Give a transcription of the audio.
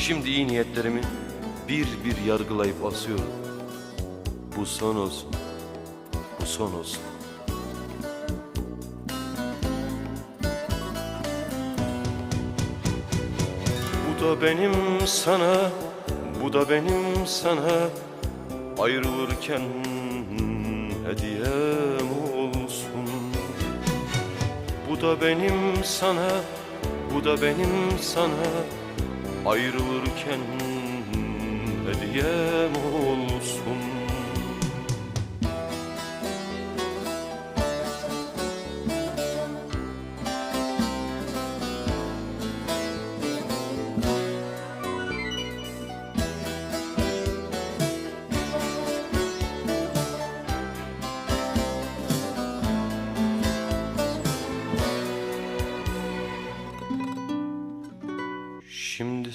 Şimdi iyi niyetlerimi bir bir yargılayıp asıyorum. Bu son olsun. Bu son olsun. Bu da benim sana, bu da benim sana ayrılırken hediyem olsun. Bu da benim sana, bu da benim sana ayrılırken hediyem olsun. Şimdi